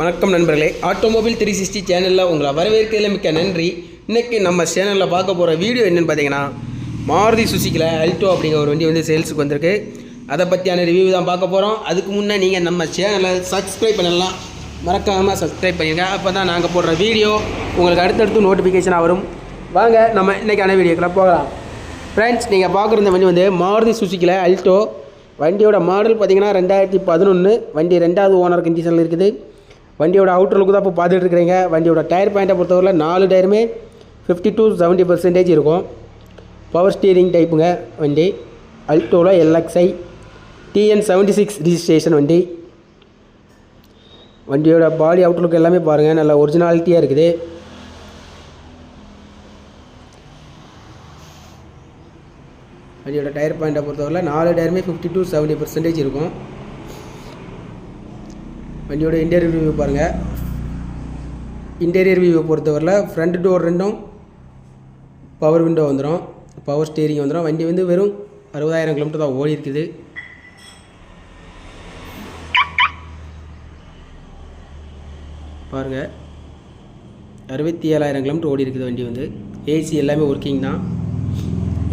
வணக்கம் நண்பர்களே automobile three sixty சேனலில் உங்களை வரவேற்கிறதுல மிக்க நன்றி. இன்றைக்கி நம்ம சேனலில் பார்க்க போகிற வீடியோ என்னென்னு பார்த்தீங்கன்னா மாருதி சுசிக்கில் அல்டோ அப்படிங்கிற ஒரு வண்டி வந்து சேல்ஸுக்கு வந்திருக்கு. அதை பற்றியான ரிவ்யூ தான் பார்க்க போகிறோம் அதுக்கு முன்னே நீங்கள் நம்ம சேனலை சப்ஸ்கிரைப் பண்ணலாம். மறக்காமல் சப்ஸ்கிரைப் பண்ணிடுங்க அப்போ தான் நாங்கள் போடுற வீடியோ உங்களுக்கு அடுத்தடுத்து நோட்டிஃபிகேஷனாக வரும். வாங்க நம்ம இன்றைக்கான வீடியோக்குள்ள போகலாம். ஃப்ரெண்ட்ஸ் நீங்கள் பார்க்குற இந்த வண்டி வந்து மாருதி சுசிக்கில் அல்டோ வண்டியோட மாடல் பார்த்தீங்கன்னா ரெண்டாயிரத்தி பதினொன்று வண்டி ரெண்டாவது ஓனர் கண்டிஷனில் இருக்குது. வண்டியோட அவுட்டர் லுக்கு தான் இப்போ பார்த்துட்டு இருக்கிறீங்க வண்டியோட டயர் பாயிண்ட்டை பொறுத்தவரையில் நாலு டயருமே ஃபிஃப்டி டு செவன்ட்டி பர்சன்டேஜ் இருக்கும். பவர் ஸ்டீரிங் டைப்புங்க வண்டி. அல்டோவில் LXI TN seventy six registration வண்டி. வண்டியோட பாடி அவுட்லுக் எல்லாமே பாருங்கள் நல்ல ஒரிஜினாலிட்டியாக இருக்குது. வண்டியோட டயர் பாயிண்ட்டை பொறுத்தவரையில் நாலு டயருமே ஃபிஃப்டி டு செவன்ட்டி பர்சன்டேஜ் இருக்கும். வண்டியோட இன்டீரியர் வியூ பாருங்கள் இன்டீரியர் வியூவை பொறுத்தவரையில் ஃப்ரண்ட் டோர் ரெண்டும் பவர் விண்டோ வந்துடும் பவர் ஸ்டீரிங் வந்துடும் வண்டி வந்து வெறும் அறுபதாயிரம் கிலோமீட்டர் தான் ஓடி இருக்குது. பாருங்கள் அறுபத்தி ஏழாயிரம் கிலோமீட்டர் ஓடி இருக்குது வண்டி வந்து. ஏசி எல்லாமே ஒர்க்கிங் தான்.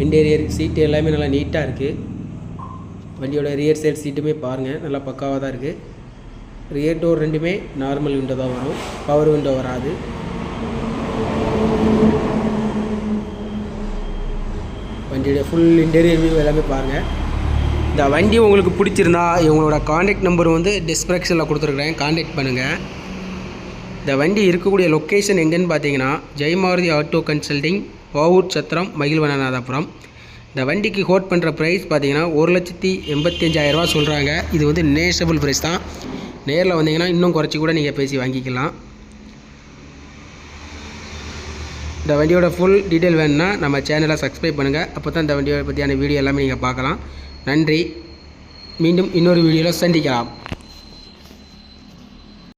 இன்டீரியர் சீட்டு எல்லாமே நல்லா நீட்டாக இருக்குது வண்டியோட ரியர் சைடு சீட்டுமே பாருங்கள் நல்லா பக்காவாக தான் இருக்குது ரியர் டோர் ரெண்டுமே நார்மல் விண்டோ தான் வரும். பவர் விண்டோ வராது. வண்டியோட ஃபுல் இன்டீரியர் வியூ எல்லாமே பாருங்கள் இந்த வண்டி உங்களுக்கு பிடிச்சிருந்தா இவங்களோட காண்டாக்ட் நம்பர் வந்து டிஸ்கிரிப்ஷனில் கொடுத்துருக்குறேன். காண்டாக்ட் பண்ணுங்கள் இந்த வண்டி இருக்கக்கூடிய லொக்கேஷன் எங்கேன்னு பார்த்தீங்கன்னா ஜெய்மாருதி ஆட்டோ கன்சல்டிங் பாவூர் சத்திரம் மகிழ்வனநாதபுரம் இந்த வண்டிக்கு ஹோட் பண்ணுற ப்ரைஸ் பார்த்தீங்கன்னா ஒரு லட்சத்தி எண்பத்தஞ்சாயிரரூவா சொல்கிறாங்க இது வந்து நேஷபிள் ப்ரைஸ் தான். நேரில் வந்தீங்கன்னா இன்னும் குறைச்சி கூட நீங்கள் பேசி வாங்கிக்கலாம். இந்த வண்டியோட ஃபுல் டீட்டெயில் வேணும்னா நம்ம சேனலை சப்ஸ்கிரைப் பண்ணுங்கள் அப்போ தான் இந்த வண்டியோட பற்றியான வீடியோ எல்லாமே நீங்கள் பார்க்கலாம். நன்றி. மீண்டும் இன்னொரு வீடியோவில் சந்திக்கலாம்.